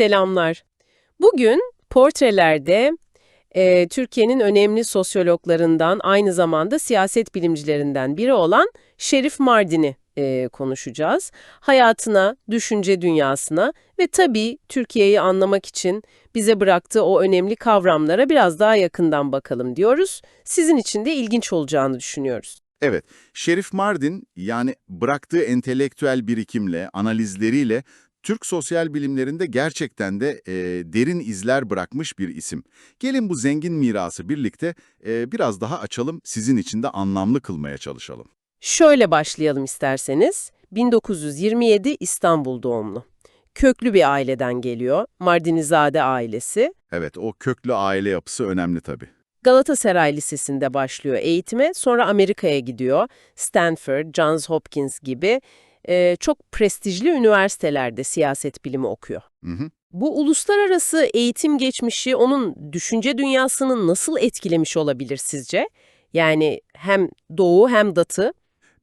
Selamlar. Bugün portrelerde e, Türkiye'nin önemli sosyologlarından aynı zamanda siyaset bilimcilerinden biri olan Şerif Mardin'i e, konuşacağız. Hayatına, düşünce dünyasına ve tabii Türkiye'yi anlamak için bize bıraktığı o önemli kavramlara biraz daha yakından bakalım diyoruz. Sizin için de ilginç olacağını düşünüyoruz. Evet, Şerif Mardin yani bıraktığı entelektüel birikimle, analizleriyle Türk sosyal bilimlerinde gerçekten de e, derin izler bırakmış bir isim. Gelin bu zengin mirası birlikte e, biraz daha açalım, sizin için de anlamlı kılmaya çalışalım. Şöyle başlayalım isterseniz. 1927 İstanbul doğumlu. Köklü bir aileden geliyor. Mardinizade ailesi. Evet, o köklü aile yapısı önemli tabii. Galatasaray Lisesi'nde başlıyor eğitime, sonra Amerika'ya gidiyor. Stanford, Johns Hopkins gibi e, çok prestijli üniversitelerde siyaset bilimi okuyor. Hı hı. Bu uluslararası eğitim geçmişi onun düşünce dünyasını nasıl etkilemiş olabilir sizce? Yani hem doğu hem batı.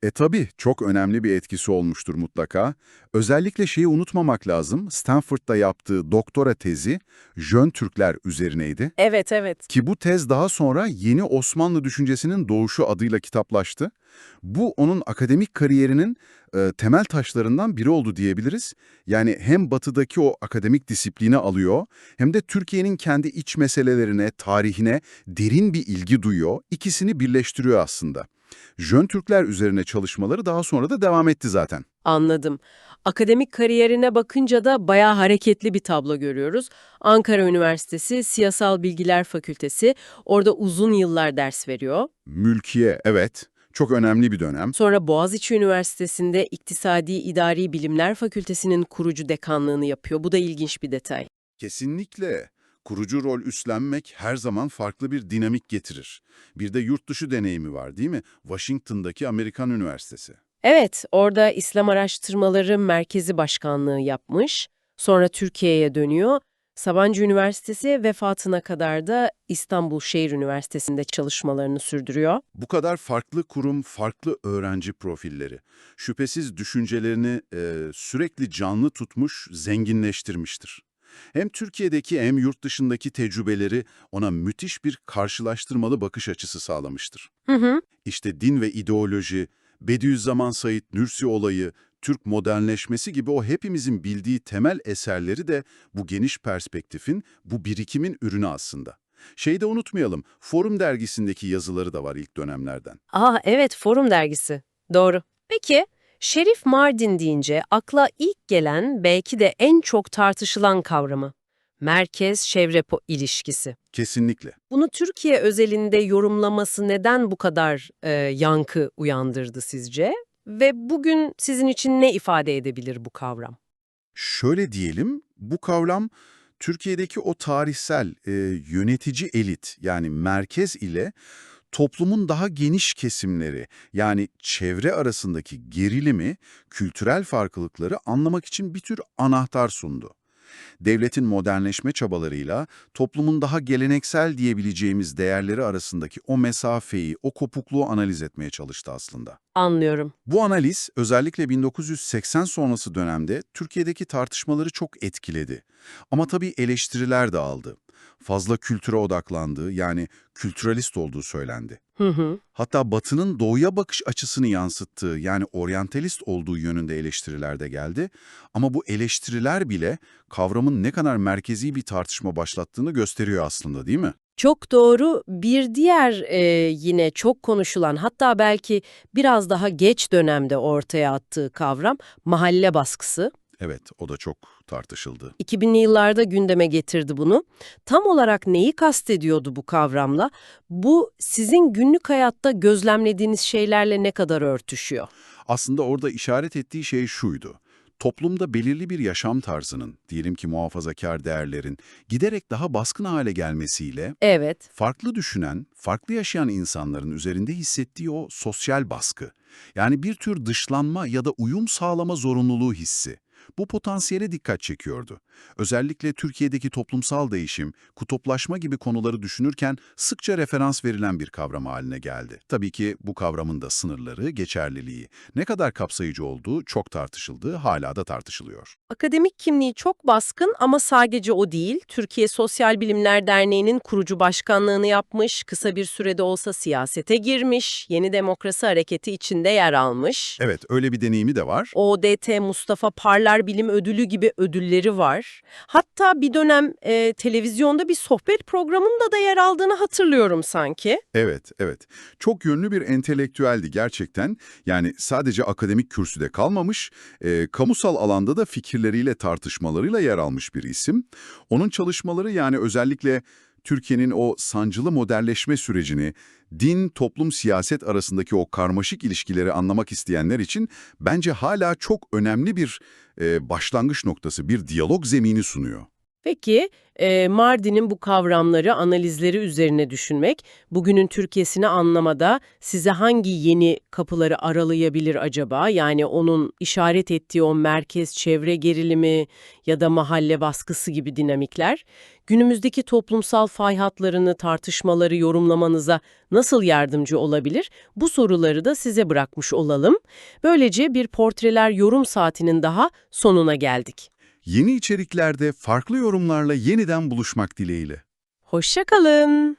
E tabii çok önemli bir etkisi olmuştur mutlaka. Özellikle şeyi unutmamak lazım, Stanford'da yaptığı doktora tezi Jön Türkler üzerineydi. Evet, evet. Ki bu tez daha sonra yeni Osmanlı düşüncesinin doğuşu adıyla kitaplaştı. Bu onun akademik kariyerinin e, temel taşlarından biri oldu diyebiliriz. Yani hem batıdaki o akademik disiplini alıyor hem de Türkiye'nin kendi iç meselelerine, tarihine derin bir ilgi duyuyor. İkisini birleştiriyor aslında. Jön Türkler üzerine çalışmaları daha sonra da devam etti zaten. Anladım. Akademik kariyerine bakınca da bayağı hareketli bir tablo görüyoruz. Ankara Üniversitesi Siyasal Bilgiler Fakültesi orada uzun yıllar ders veriyor. Mülkiye, evet. Çok önemli bir dönem. Sonra Boğaziçi Üniversitesi'nde İktisadi İdari Bilimler Fakültesi'nin kurucu dekanlığını yapıyor. Bu da ilginç bir detay. Kesinlikle. Kurucu rol üstlenmek her zaman farklı bir dinamik getirir. Bir de yurt dışı deneyimi var değil mi? Washington'daki Amerikan Üniversitesi. Evet, orada İslam Araştırmaları Merkezi Başkanlığı yapmış. Sonra Türkiye'ye dönüyor. Sabancı Üniversitesi vefatına kadar da İstanbul Şehir Üniversitesi'nde çalışmalarını sürdürüyor. Bu kadar farklı kurum, farklı öğrenci profilleri. Şüphesiz düşüncelerini e, sürekli canlı tutmuş, zenginleştirmiştir. Hem Türkiye'deki hem yurt dışındaki tecrübeleri ona müthiş bir karşılaştırmalı bakış açısı sağlamıştır. Hı hı. İşte din ve ideoloji, Bediüzzaman Said Nursi olayı, Türk modernleşmesi gibi o hepimizin bildiği temel eserleri de bu geniş perspektifin, bu birikimin ürünü aslında. Şeyi de unutmayalım, Forum dergisindeki yazıları da var ilk dönemlerden. Aa evet, Forum dergisi. Doğru. Peki, Şerif Mardin deyince akla ilk gelen belki de en çok tartışılan kavramı. Merkez-Şevrepo ilişkisi. Kesinlikle. Bunu Türkiye özelinde yorumlaması neden bu kadar e, yankı uyandırdı sizce? Ve bugün sizin için ne ifade edebilir bu kavram? Şöyle diyelim, bu kavram Türkiye'deki o tarihsel e, yönetici elit yani merkez ile toplumun daha geniş kesimleri yani çevre arasındaki gerilimi, kültürel farklılıkları anlamak için bir tür anahtar sundu. Devletin modernleşme çabalarıyla toplumun daha geleneksel diyebileceğimiz değerleri arasındaki o mesafeyi, o kopukluğu analiz etmeye çalıştı aslında. Anlıyorum. Bu analiz özellikle 1980 sonrası dönemde Türkiye'deki tartışmaları çok etkiledi. Ama tabii eleştiriler de aldı. Fazla kültüre odaklandığı yani kültüralist olduğu söylendi. Hı hı. Hatta Batı'nın doğuya bakış açısını yansıttığı yani oryantalist olduğu yönünde eleştiriler de geldi. Ama bu eleştiriler bile kavramın ne kadar merkezi bir tartışma başlattığını gösteriyor aslında değil mi? Çok doğru. Bir diğer e, yine çok konuşulan hatta belki biraz daha geç dönemde ortaya attığı kavram mahalle baskısı. Evet, o da çok tartışıldı. 2000'li yıllarda gündeme getirdi bunu. Tam olarak neyi kastediyordu bu kavramla? Bu sizin günlük hayatta gözlemlediğiniz şeylerle ne kadar örtüşüyor? Aslında orada işaret ettiği şey şuydu. Toplumda belirli bir yaşam tarzının, diyelim ki muhafazakar değerlerin, giderek daha baskın hale gelmesiyle Evet. farklı düşünen, farklı yaşayan insanların üzerinde hissettiği o sosyal baskı, yani bir tür dışlanma ya da uyum sağlama zorunluluğu hissi. Bu potansiyele dikkat çekiyordu. Özellikle Türkiye'deki toplumsal değişim, kutuplaşma gibi konuları düşünürken sıkça referans verilen bir kavram haline geldi. Tabii ki bu kavramın da sınırları, geçerliliği, ne kadar kapsayıcı olduğu çok tartışıldı, hala da tartışılıyor. Akademik kimliği çok baskın ama sadece o değil. Türkiye Sosyal Bilimler Derneği'nin kurucu başkanlığını yapmış, kısa bir sürede olsa siyasete girmiş, Yeni Demokrasi Hareketi içinde yer almış. Evet, öyle bir deneyimi de var. ODT Mustafa Parlar Bilim Ödülü gibi ödülleri var. Hatta bir dönem e, televizyonda bir sohbet programında da yer aldığını hatırlıyorum sanki. Evet, evet. Çok yönlü bir entelektüeldi gerçekten. Yani sadece akademik kürsüde kalmamış, e, kamusal alanda da fikirleriyle, tartışmalarıyla yer almış bir isim. Onun çalışmaları yani özellikle Türkiye'nin o sancılı modelleşme sürecini, din, toplum, siyaset arasındaki o karmaşık ilişkileri anlamak isteyenler için bence hala çok önemli bir e, başlangıç noktası, bir diyalog zemini sunuyor. Peki, e, Mardin'in bu kavramları, analizleri üzerine düşünmek, bugünün Türkiye'sini anlamada size hangi yeni kapıları aralayabilir acaba? Yani onun işaret ettiği o merkez-çevre gerilimi ya da mahalle baskısı gibi dinamikler, günümüzdeki toplumsal fay hatlarını, tartışmaları yorumlamanıza nasıl yardımcı olabilir? Bu soruları da size bırakmış olalım. Böylece bir portreler yorum saatinin daha sonuna geldik. Yeni içeriklerde farklı yorumlarla yeniden buluşmak dileğiyle. Hoşça kalın.